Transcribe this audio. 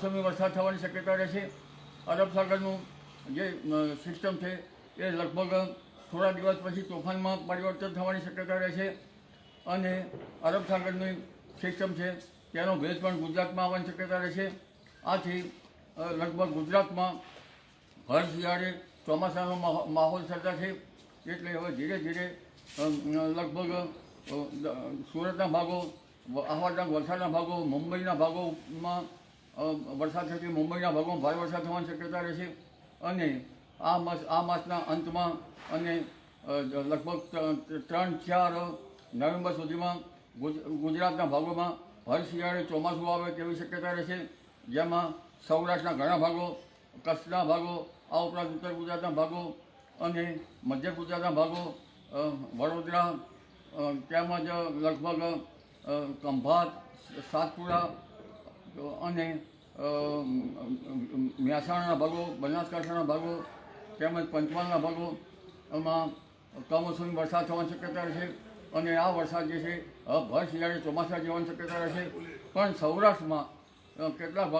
કમોસમી વરસાદ થવાની શક્યતા રહેશે. અરબ સાગરનું જે સિસ્ટમ છે, એ લગભગ થોડા દિવસ પછી તોફાનમાં પરિવર્તન થવાની શક્યતા રહેશે. અને અરબ સાગરની સિસ્ટમ છે, તેનો ભેજ પણ ગુજરાતમાં આવવાની શક્યતા રહેશે. આથી લગભગ ગુજરાતમાં હર શિયાળે ચોમાસાનો માહો- માહોલ સર્જાશે, એટલે હવે ધીરે ધીરે લગભગ સુરતના ભાગો આહવાના વલસાડના ભાગો, મુંબઈના ભાગોમાં વરસાદ થતી મુંબઈના ભાગોમાં ભારે વરસાદ થવાની શક્યતા રહેશે અને આ માસ, આ માસના અંતમાં અને લગભગ ત્રણ ચાર નવેમ્બર સુધીમાં ગુજ- ગુજરાતના ભાગોમાં હર શિયાળે ચોમાસું આવે તેવી શક્યતા રહેશે જેમાં સૌરાષ્ટ્રના ઘણા ભાગો, કચ્છના ભાગો, આ ઉપરાંત ઉત્તર ગુજરાતના ભાગો અને મધ્ય ગુજરાતના ભાગો વડોદરા તેમજ લગભગ ખંભાત સાતપુરા અને મહેસાણાના ભાગો, બનાસકાંઠાના ભાગો, તેમજ પંચમહાલના ભાગો, એમાં કમોસમી વરસાદ થવાની શક્યતા રહેશે અને આ વરસાદ જે છે ભર શિયાળે ચોમાસા જેવાની શક્યતા રહેશે પણ સૌરાષ્ટ્રમાં કેટલાક